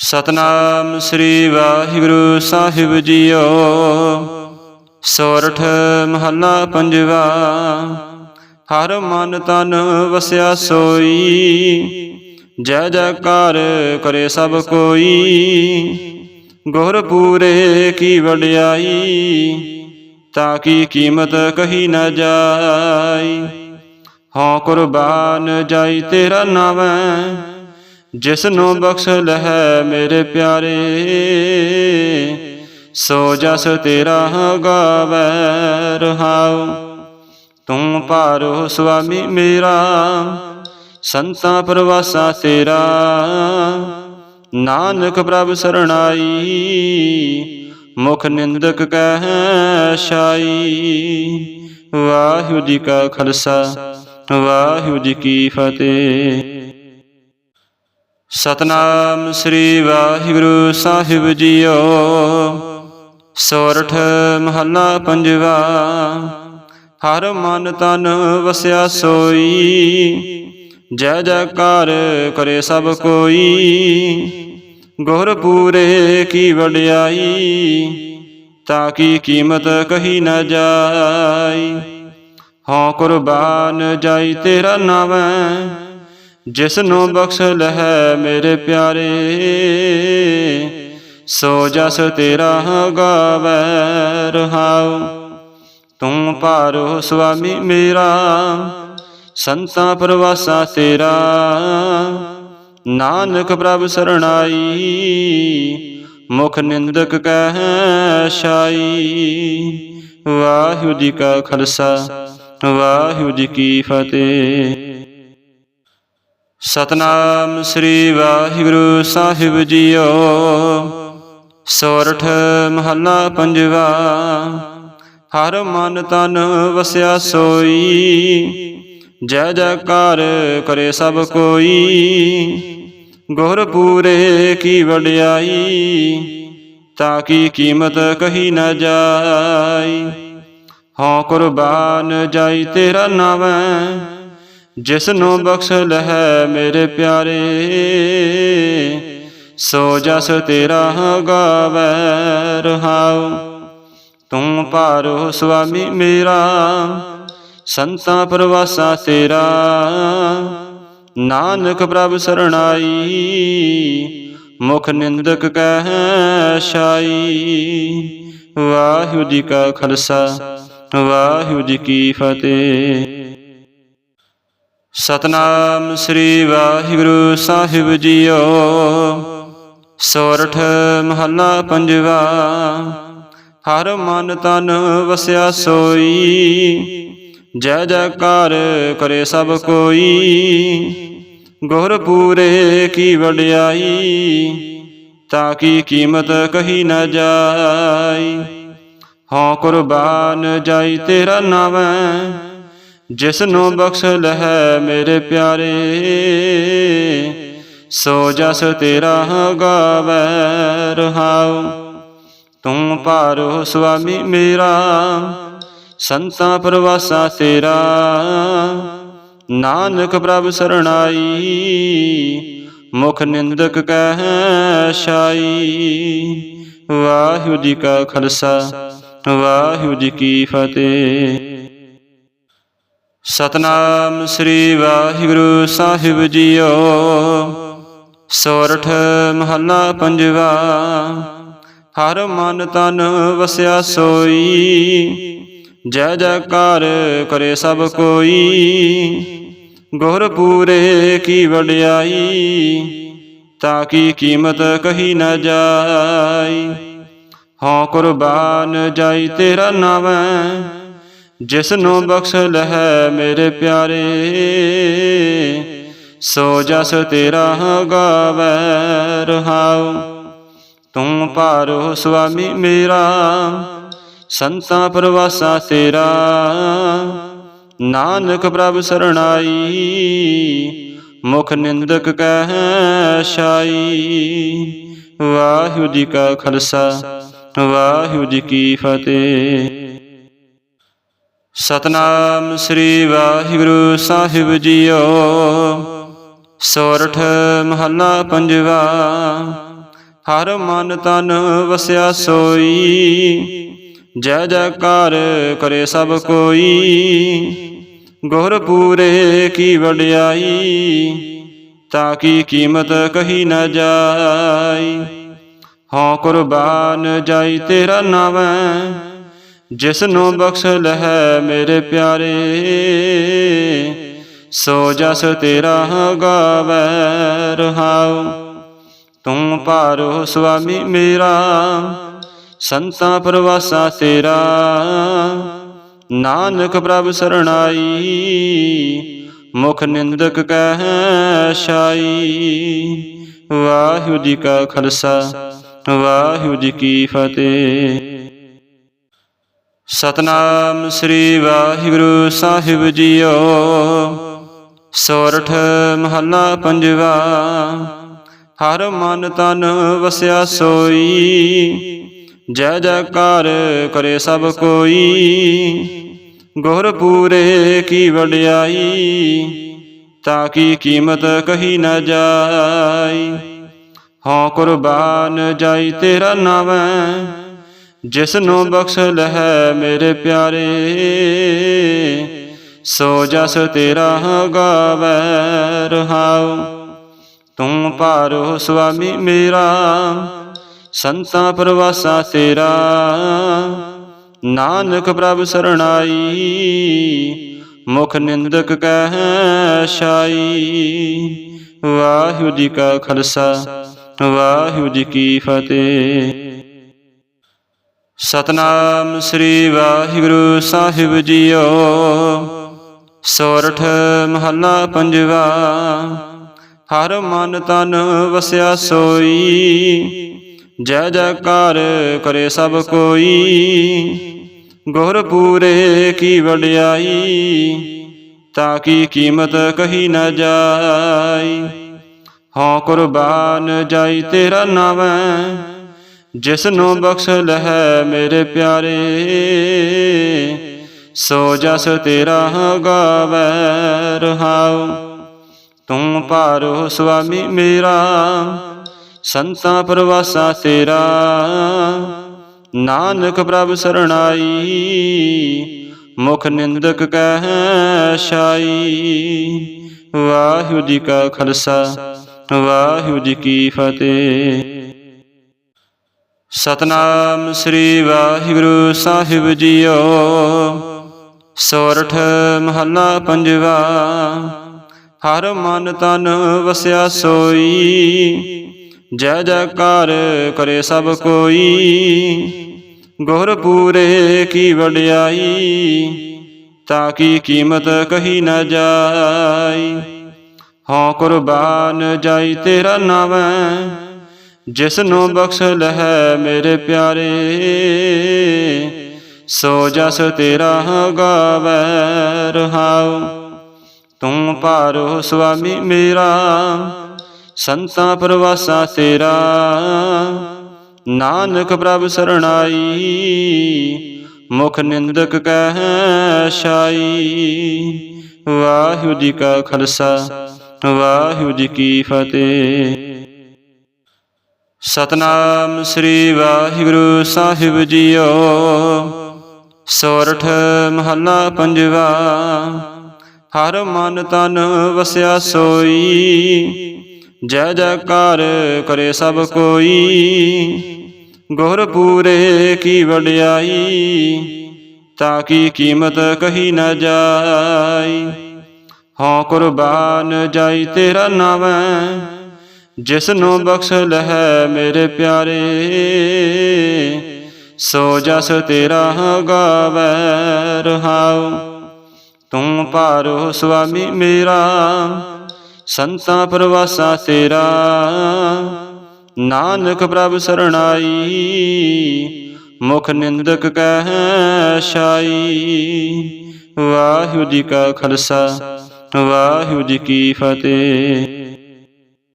ਸਤਨਾਮ ਸ੍ਰੀ ਵਾਹਿਗੁਰੂ ਸਾਹਿਬ ਜੀਓ। ਸੋਰਠ ਮਹੱਲਾ ਪੰਜਵਾ, ਹਰ ਮਨ ਤਨ ਵਸਿਆ ਸੋਈ। ਜੈ ਜੈਕਾਰ ਕਰੇ ਸਭ ਕੋਈ। ਗੁਰ ਪੂਰੇ ਕੀ ਵਡਿਆਈ, ਤਾਂ ਕੀ ਕੀਮਤ ਕਹੀ ਨਾ ਜਾਈ। ਹਉ ਕੁਰਬਾਨ ਜਾਈ ਤੇਰਾ ਨਾਮ ਜਿਸ ਨੂੰ ਬਖਸ਼ ਲਹਿ ਮੇਰੇ ਪਿਆਰੇ, ਸੋ ਜਸ ਤੇਰਾ ਗਾਵੈ ਰਹਾਉ। ਤੂੰ ਪਾਰੋ ਸੁਆਮੀ ਮੇਰਾ, ਸੰਤਾਂ ਪ੍ਰਵਾਸਾ ਤੇਰਾ। ਨਾਨਕ ਪ੍ਰਭ ਸਰਣਾਈ, ਮੁਖ ਨਿੰਦਕ ਕਹਿ ਸ਼ਾਈ ਵਾਹਿਗੁਰੂ ਜੀ ਕਾ ਖਾਲਸਾ, ਵਾਹਿਗੁਰੂ ਜੀ ਕੀ ਫਤਿਹ। ਸਤਨਾਮ ਸ੍ਰੀ ਵਾਹਿਗੁਰੂ ਸਾਹਿਬ ਜੀਓ। ਸੋਰਠ ਮਹੱਲਾ ਪੰਜਵਾ, ਹਰ ਮਨ ਤਨ ਵਸਿਆ ਸੋਈ। ਜੈ ਜੈਕਾਰ ਕਰੇ ਸਭ ਕੋਈ। ਗੁਰ ਪੂਰੇ ਕੀ ਵਡਿਆਈ, ਤਾਂ ਕੀ ਕੀਮਤ ਕਹੀ ਨਾ ਜਾਈ। ਹਉ ਕੁਰਬਾਨ ਜਾਈ ਤੇਰਾ ਨਾਮ ਜਿਸ ਨੂੰ ਬਖਸ਼ ਲਹਿ ਮੇਰੇ ਪਿਆਰੇ, ਸੋ ਜਸ ਤੇਰਾ ਗਾਵੈ ਰਹਾਉ। ਤੂੰ ਪਾਰੋ ਸੁਆਮੀ ਮੇਰਾ, ਸੰਤਾਂ ਪ੍ਰਵਾਸਾ ਤੇਰਾ। ਨਾਨਕ ਪ੍ਰਭ ਸਰਣਾਈ, ਮੁਖ ਨਿੰਦਕ ਕਹਿ ਸ਼ਾਈ ਵਾਹਿਗੁਰੂ ਜੀ ਕਾ ਖਾਲਸਾ, ਵਾਹਿਗੁਰੂ ਜੀ ਕੀ ਫਤਿਹ। ਸਤਨਾਮ ਸ੍ਰੀ ਵਾਹਿਗੁਰੂ ਸਾਹਿਬ ਜੀਓ। ਸੋਰਠ ਮਹੱਲਾ ਪੰਜਵਾ, ਹਰ ਮਨ ਤਨ ਵਸਿਆ ਸੋਈ। ਜੈ ਜੈਕਾਰ ਕਰੇ ਸਭ ਕੋਈ। ਗੁਰ ਪੂਰੇ ਕੀ ਵਡਿਆਈ, ਤਾਂ ਕੀ ਕੀਮਤ ਕਹੀ ਨਾ ਜਾਈ। ਹਉ ਕੁਰਬਾਨ ਜਾਈ ਤੇਰਾ ਨਾਮ ਜਿਸ ਨੂੰ ਬਖਸ਼ ਲਹਿ ਮੇਰੇ ਪਿਆਰੇ ਸੋ ਜਸ ਤੇਰਾ ਗਾਵੈ ਰਹਾਉ। ਤੂੰ ਭਾਰੋ ਸੁਆਮੀ ਮੇਰਾ ਸੰਤਾਂ ਪ੍ਰਵਾਸਾ ਤੇਰਾ। ਨਾਨਕ ਪ੍ਰਭ ਸਰਣਾਈ ਮੁਖ ਨਿੰਦਕ ਕਹਿ ਸ਼ਾਈ ਵਾਹਿਗੁਰੂ ਜੀ ਕਾ ਖਾਲਸਾ ਵਾਹਿਗੁਰੂ ਜੀ ਕੀ ਫਤਿਹ। ਸਤਨਾਮ ਸ੍ਰੀ ਵਾਹਿਗੁਰੂ ਸਾਹਿਬ ਜੀਓ। ਸੋਰਠ ਮਹੱਲਾ ਪੰਜਵਾ, ਹਰ ਮਨ ਤਨ ਵਸਿਆ ਸੋਈ। ਜੈ ਜੈਕਾਰ ਕਰੇ ਸਭ ਕੋਈ। ਗੁਰ ਪੂਰੇ ਕੀ ਵਡਿਆਈ, ਤਾਂ ਕੀ ਕੀਮਤ ਕਹੀ ਨਾ ਜਾਈ। ਹਉ ਕੁਰਬਾਨ ਜਾਈ ਤੇਰਾ ਨਾਮ ਜਿਸ ਨੂੰ ਬਖਸ਼ ਲਹਿ ਮੇਰੇ ਪਿਆਰੇ ਸੋ ਜਸ ਤੇਰਾ ਗਾਵੈ ਰਹਾਉ। ਤੂੰ ਭਾਰੋ ਸੁਆਮੀ ਮੇਰਾ ਸੰਤਾਂ ਪ੍ਰਵਾਸਾ ਤੇਰਾ। ਨਾਨਕ ਪ੍ਰਭ ਸਰਣਾਈ ਮੁਖ ਨਿੰਦਕ ਕਹਿ ਸ਼ਾਈ ਵਾਹਿਗੁਰੂ ਜੀ ਕਾ ਖਾਲਸਾ ਵਾਹਿਗੁਰੂ ਜੀ ਕੀ ਫਤਿਹ। ਸਤਨਾਮ ਸ੍ਰੀ ਵਾਹਿਗੁਰੂ ਸਾਹਿਬ ਜੀਓ। ਸੋਰਠ ਮਹੱਲਾ ਪੰਜਵਾ, ਹਰ ਮਨ ਤਨ ਵਸਿਆ ਸੋਈ। ਜੈ ਜੈਕਾਰ ਕਰੇ ਸਭ ਕੋਈ। ਗੁਰ ਪੂਰੇ ਕੀ ਵਡਿਆਈ, ਤਾਂ ਕੀ ਕੀਮਤ ਕਹੀ ਨਾ ਜਾਈ। ਹਉ ਕੁਰਬਾਨ ਜਾਈ ਤੇਰਾ ਨਾਮ ਜਿਸ ਨੂੰ ਬਖਸ਼ ਲਹਿ ਮੇਰੇ ਪਿਆਰੇ ਸੋ ਜਸ ਤੇਰਾ ਗਾਵੈ ਰਹਾਉ। ਤੂੰ ਭਾਰੋ ਸੁਆਮੀ ਮੇਰਾ ਸੰਤਾਂ ਪ੍ਰਵਾਸਾ ਤੇਰਾ। ਨਾਨਕ ਪ੍ਰਭ ਸਰਣਾਈ ਮੁਖ ਨਿੰਦਕ ਕਹਿ ਸ਼ਾਈ ਵਾਹਿਗੁਰੂ ਜੀ ਕਾ ਖਾਲਸਾ ਵਾਹਿਗੁਰੂ ਜੀ ਕੀ ਫਤਿਹ। ਸਤਨਾਮ ਸ੍ਰੀ ਵਾਹਿਗੁਰੂ ਸਾਹਿਬ ਜੀਓ। ਸੋਰਠ ਮਹੱਲਾ ਪੰਜਵਾ, ਹਰ ਮਨ ਤਨ ਵਸਿਆ ਸੋਈ। ਜੈ ਜੈਕਾਰ ਕਰੇ ਸਭ ਕੋਈ। ਗੁਰ ਪੂਰੇ ਕੀ ਵਡਿਆਈ, ਤਾਂ ਕੀ ਕੀਮਤ ਕਹੀ ਨਾ ਜਾਈ। ਹਉ ਕੁਰਬਾਨ ਜਾਈ ਤੇਰਾ ਨਾਮੈ ਜਿਸ ਨੂੰ ਬਖਸ਼ ਲਹਿ ਮੇਰੇ ਪਿਆਰੇ ਸੋ ਜਸ ਤੇਰਾ ਗਾਵੈ ਰਹਾਉ। ਤੂੰ ਭਾਰੋ ਸੁਆਮੀ ਮੇਰਾ ਸੰਤਾਂ ਪ੍ਰਵਾਸਾ ਤੇਰਾ। ਨਾਨਕ ਪ੍ਰਭ ਸਰਣਾਈ ਮੁਖ ਨਿੰਦਕ ਕਹਿ ਸ਼ਾਈ ਵਾਹਿਗੁਰੂ ਜੀ ਕਾ ਖਾਲਸਾ ਵਾਹਿਗੁਰੂ ਜੀ ਕੀ ਫਤਿਹ। ਸਤਨਾਮ ਸ੍ਰੀ ਵਾਹਿਗੁਰੂ ਸਾਹਿਬ ਜੀਓ। ਸੋਰਠ ਮਹੱਲਾ ਪੰਜਵਾ, ਹਰ ਮਨ ਤਨ ਵਸਿਆ ਸੋਈ। ਜੈ ਜੈਕਾਰ ਕਰੇ ਸਭ ਕੋਈ। ਗੁਰ ਪੂਰੇ ਕੀ ਵਡਿਆਈ, ਤਾਂ ਕੀ ਕੀਮਤ ਕਹੀ ਨਾ ਜਾਈ। ਹਉ ਕੁਰਬਾਨ ਜਾਈ ਤੇਰਾ ਨਾਮੈ ਜਿਸ ਨੂੰ ਬਖਸ਼ ਲਹਿ ਮੇਰੇ ਪਿਆਰੇ, ਸੋ ਜਸ ਤੇਰਾ ਗਾਵੈ ਰਹਾਉ। ਤੂੰ ਪਾਰੋ ਸੁਆਮੀ ਮੇਰਾ, ਸੰਤਾਂ ਪ੍ਰਵਾਸਾ ਤੇਰਾ। ਨਾਨਕ ਪ੍ਰਭ ਸਰਣਾਈ, ਮੁਖ ਨਿੰਦਕ ਕਹਿ ਸ਼ਾਈ ਵਾਹਿਗੁਰੂ ਜੀ ਕਾ ਖਾਲਸਾ, ਵਾਹਿਗੁਰੂ ਜੀ ਕੀ ਫਤਿਹ। ਸਤਨਾਮ ਸ੍ਰੀ ਵਾਹਿਗੁਰੂ ਸਾਹਿਬ ਜੀਓ। ਸੋਰਠ ਮਹੱਲਾ ਪੰਜਵਾ, ਹਰ ਮਨ ਤਨ ਵਸਿਆ ਸੋਈ। ਜੈ ਜੈਕਾਰ ਕਰੇ ਸਭ ਕੋਈ। ਗੁਰ ਪੂਰੇ ਕੀ ਵਡਿਆਈ, ਤਾਂ ਕੀ ਕੀਮਤ ਕਹੀ ਨਾ ਜਾਈ। ਹਉ ਕੁਰਬਾਨ ਜਾਈ ਤੇਰਾ ਨਾਮੈ ਜਿਸ ਨੂੰ ਬਖਸ਼ ਲਹਿ ਮੇਰੇ ਪਿਆਰੇ, ਸੋ ਜਸ ਤੇਰਾ ਗਾਵੈ ਰਹਾਉ। ਤੂੰ ਪਾਰੋ ਸੁਆਮੀ ਮੇਰਾ, ਸੰਤਾਂ ਪ੍ਰਵਾਸਾ ਤੇਰਾ। ਨਾਨਕ ਪ੍ਰਭ ਸਰਣਾਈ, ਮੁਖ ਨਿੰਦਕ ਕਹਿ ਸ਼ਾਈ ਵਾਹਿਗੁਰੂ ਜੀ ਕਾ ਖਾਲਸਾ, ਵਾਹਿਗੁਰੂ ਜੀ ਕੀ ਫਤਿਹ। ਸਤਨਾਮ ਸ੍ਰੀ ਵਾਹਿਗੁਰੂ ਸਾਹਿਬ ਜੀਓ। ਸੋਰਠ ਮਹੱਲਾ ਪੰਜਵਾ, ਹਰ ਮਨ ਤਨ ਵਸਿਆ ਸੋਈ। ਜੈ ਜੈਕਾਰ ਕਰੇ ਸਭ ਕੋਈ। ਗੁਰ ਪੂਰੇ ਕੀ ਵਡਿਆਈ, ਤਾਂ ਕੀ ਕੀਮਤ ਕਹੀ ਨਾ ਜਾਈ। ਹਉ ਕੁਰਬਾਨ ਜਾਈ ਤੇਰਾ ਨਾਮੈ ਜਿਸ ਨੂੰ ਬਖਸ਼ ਲਹਿ ਮੇਰੇ ਪਿਆਰੇ ਸੋ ਜਸ ਤੇਰਾ ਗਾਵੈ ਰਹਾਉ। ਤੂੰ ਭਾਰੋ ਸੁਆਮੀ ਮੇਰਾ ਸੰਤਾਂ ਪ੍ਰਵਾਸਾ ਤੇਰਾ। ਨਾਨਕ ਪ੍ਰਭ ਸਰਣਾਈ ਮੁਖ ਨਿੰਦਕ ਕਹਿ ਸ਼ਾਈ ਵਾਹਿਗੁਰੂ ਜੀ ਕਾ ਖਾਲਸਾ ਵਾਹਿਗੁਰੂ ਜੀ ਕੀ ਫਤਿਹ। ਸਤਨਾਮ ਸ੍ਰੀ ਵਾਹਿਗੁਰੂ ਸਾਹਿਬ ਜੀਓ। ਸੋਰਠ ਮਹੱਲਾ ਪੰਜਵਾ, ਹਰ ਮਨ ਤਨ ਵਸਿਆ ਸੋਈ। ਜੈ ਜੈਕਾਰ ਕਰੇ ਸਭ ਕੋਈ। ਗੁਰ ਪੂਰੇ ਕੀ ਵਡਿਆਈ, ਤਾਂ ਕੀ ਕੀਮਤ ਕਹੀ ਨਾ ਜਾਈ। ਹਉ ਕੁਰਬਾਨ ਜਾਈ ਤੇਰਾ ਨਾਮੈ ਜਿਸ ਨੂੰ ਬਖਸ਼ ਲਹਿ ਮੇਰੇ ਪਿਆਰੇ ਸੋ ਜਸ ਤੇਰਾ ਗਾਵੈ ਰਹਾਉ। ਤੂੰ ਪੂਰੇ ਸੁਆਮੀ ਮੇਰਾ ਸੰਤਾਂ ਪ੍ਰਵਾਸਾ ਤੇਰਾ। ਨਾਨਕ ਪ੍ਰਭ ਸਰਣਾਈ ਮੁਖ ਨਿੰਦਕ ਕਹਿ ਸ਼ਾਈ ਵਾਹਿਗੁਰੂ ਜੀ ਕਾ ਖਾਲਸਾ ਵਾਹਿਗੁਰੂ ਜੀ ਕੀ ਫਤਿਹ।